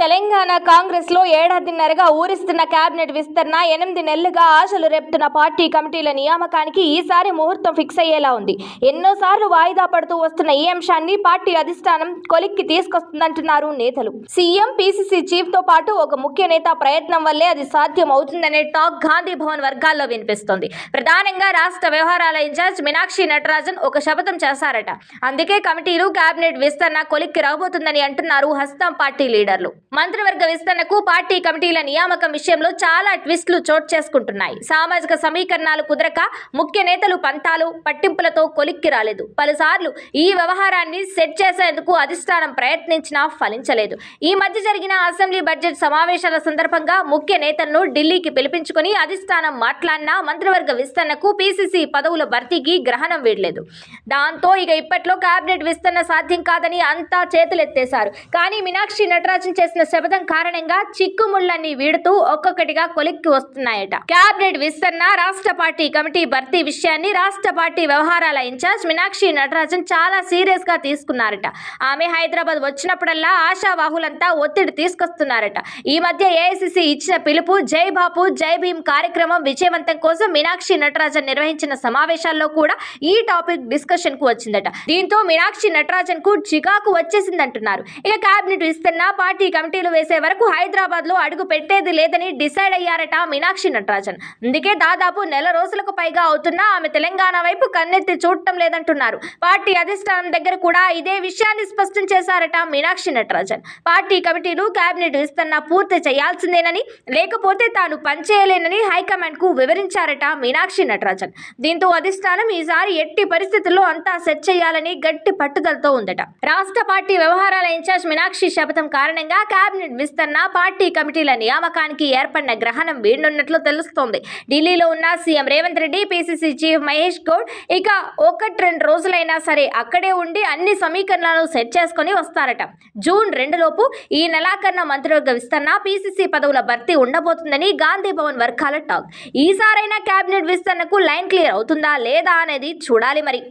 తెలంగాణ కాంగ్రెస్లో ఏడాదిన్నరగా ఊరిస్తున్న కేబినెట్ విస్తరణ ఎనిమిది నెలలుగా ఆశలు రేపుతున్న పార్టీ కమిటీల నియామకానికి ఈసారి ముహూర్తం ఫిక్స్ అయ్యేలా ఉంది. ఎన్నోసార్లు వాయిదా పడుతూ వస్తున్న ఈ అంశాన్ని పార్టీ అధిష్టానం కొలిక్కి తీసుకొస్తుందంటున్నారు నేతలు. సీఎం పీసీసీ చీఫ్తో పాటు ఒక ముఖ్య నేత ప్రయత్నం వల్లే అది సాధ్యం అవుతుందనే టాక్ గాంధీ భవన్ వర్గాల్లో వినిపిస్తోంది. ప్రధానంగా రాష్ట్ర వ్యవహారాల ఇన్ఛార్జ్ మీనాక్షి నటరాజన్ ఒక శపథం చేశారట. అందుకే కమిటీలు కేబినెట్ విస్తరణ కొలిక్కి రాబోతుందని అంటున్నారు హస్తం పార్టీ లీడర్లు. మంత్రివర్గ విస్తరణకు పార్టీ కమిటీల నియామకం విషయంలో చాలా ట్విస్టులు చోటు చేసుకుంటున్నాయి. సామాజిక సమీకరణాలు కుదరక ముఖ్య నేతలు పంతాలు పట్టింపులతో కొలిక్కి రాలేదు. పలుసార్లు ఈ వ్యవహారాన్ని సెట్ చేసేందుకు అధిష్టానం ప్రయత్నించినా ఫలించలేదు. ఈ మధ్య జరిగిన అసెంబ్లీ బడ్జెట్ సమావేశాల సందర్భంగా ముఖ్య నేతలను ఢిల్లీకి పిలిపించుకుని అధిష్టానం మాట్లాడినా మంత్రివర్గ విస్తరణకు పీసీసీ పదవుల భర్తీకి గ్రహణం వీడలేదు దాంతో ఇక ఇప్పట్లో కేబినెట్ విస్తరణ సాధ్యం కాదని అంతా చేతులెత్తేశారు. కానీ మీనాక్షి నటరాజన్ చేసిన శపథం కారణంగా చిక్కుముళ్ళన్ని వీడుతూ ఒక్కొక్కటిగా కొలిక్కి వస్తున్నాయట. క్యాబినెట్ విస్తరణ రాష్ట్ర పార్టీ కమిటీ భర్తీ విషయాన్ని రాష్ట్ర పార్టీ వ్యవహారాల ఇన్ఛార్జ్ మీనాక్షి నటరాజన్ చాలా సీరియస్గా తీసుకున్నారట. ఆమె హైదరాబాద్ వచ్చినప్పుడల్లా ఆశావాహులంతా ఒత్తిడి తీసుకొస్తున్నారట. ఈ మధ్య ఏఐసిసి ఇచ్చిన పిలుపు జై బాపు జై భీమ్ కార్యక్రమం విజయవంతం కోసం మీనాక్షి నటరాజన్ నిర్వహించిన సమావేశాల్లో కూడా ఈ టాపిక్ డిస్కషన్కు వచ్చిందట. దీంతో మీనాక్షి నటరాజన్కు చికాకు వచ్చేసిందంటున్నారు. ఇక కేబినెట్ విస్తరణ పార్టీ కమిటీ కమిటీలు వేసే వరకు హైదరాబాద్లో అడుగు పెట్టేది లేదని డిసైడ్ అయ్యారట మీనాక్షి నటరాజన్. అందుకే దాదాపు నెల రోజులకు పైగా అవుతున్నా ఆమె తెలంగాణ వైపు కన్నెత్తి చూడటం లేదంటున్నారు. పార్టీ అధిష్టానం దగ్గర కూడా ఇదే విషయాన్ని స్పష్టం చేశారట మీనాక్షి నటరాజన్. పార్టీ కమిటీలు కేబినెట్ విస్తరణ పూర్తి చేయాల్సిందేనని లేకపోతే తాను పనిచేయలేనని హైకమాండ్కు వివరించారట మీనాక్షి నటరాజన్. దీంతో అధిష్టానం ఈసారి ఎట్టి పరిస్థితుల్లో అంతా సెట్ చేయాలని గట్టి పట్టుదలతో ఉందట. రాష్ట్ర పార్టీ వ్యవహారాల ఇన్ఛార్జ్ మీనాక్షి శపథం కారణంగా కేబినెట్ విస్తరణ పార్టీ కమిటీల నియామకానికి ఏర్పడిన గ్రహణం వీడనున్నట్లు తెలుస్తోంది. ఢిల్లీలో ఉన్న CM Revanth Reddy PCC chief Mahesh Goud ఇక ఒకటి రెండు రోజులైనా సరే అక్కడే ఉండి అన్ని సమీకరణలను సెట్ చేసుకొని వస్తారట. జూన్ రెండు లోపు ఈ నెలాఖరున మంత్రివర్గ విస్తరణ పీసీసీ పదవుల భర్తీ ఉండబోతుందని గాంధీ భవన్ వర్గాల టాక్. ఈసారైనా కేబినెట్ విస్తరణకు లైన్ క్లియర్ అవుతుందా లేదా అనేది చూడాలి మరి.